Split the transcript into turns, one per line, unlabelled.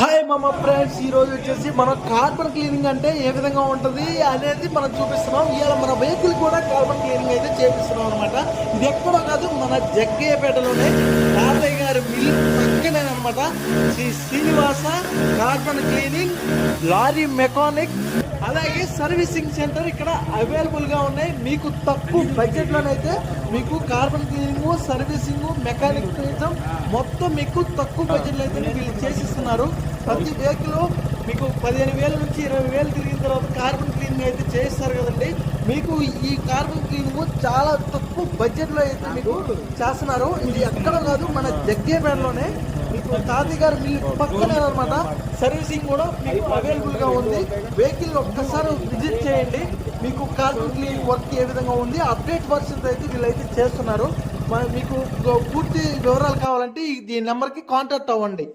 Hi మామ friends ఈ రోజు వచ్చేసి మనం కార్బన్ క్లీనింగ్ అంటే ఏ విధంగా ఉంటుంది అనేది మనం చూపిస్తున్నాం. ఇవాళ మన వెహికల్ కూడా కార్బన్ క్లీనింగ్ అయితే చేపిస్తున్నాం అనమాట ఇది ఎక్కడో కాదు మన జగ్గయ్యపేటలోనే తాతయ్య గారి మిల్ పక్కనే అనమాట Sri Srinivasa carbon cleaning lorry mechanic అలాగే సర్వీసింగ్ సెంటర్ ఇక్కడ అవైలబుల్గా ఉన్నాయి. మీకు తక్కువ బడ్జెట్ లోనైతే మీకు కార్బన్ క్లీనింగ్ సర్వీసింగ్ మెకానిక్ మొత్తం మీకు తక్కువ బడ్జెట్లో అయితే వీళ్ళు చేసిస్తున్నారు ప్రతి వెహికల్ మీకు పదిహేను వేల నుంచి ఇరవై వేలు తిరిగిన తర్వాత కార్బన్ క్లీనింగ్ అయితే చేస్తారు కదండి. మీకు ఈ కార్బన్ క్లీనింగ్ చాలా తక్కువ బడ్జెట్లో అయితే మీకు చేస్తున్నారు. ఇది ఎక్కడ కాదు మన జగ్గేపేటలోనే. మీకు తాతయ్య గారు మీ పక్కనే అనమాట సర్వీసింగ్ కూడా మీకు అవైలబుల్గా ఉంది. వెహికల్ ఒక్కసారి విజిట్ చేయండి. మీకు కార్బన్ క్లీనింగ్ వర్క్ ఏ విధంగా ఉంది అప్డేట్ వర్షన్స్ అయితే వీళ్ళైతే చేస్తున్నారు. మీకు పూర్తి వివరాలు కావాలంటే ఈ- ఈ నెంబర్కి కాంటాక్ట్ అవ్వండి.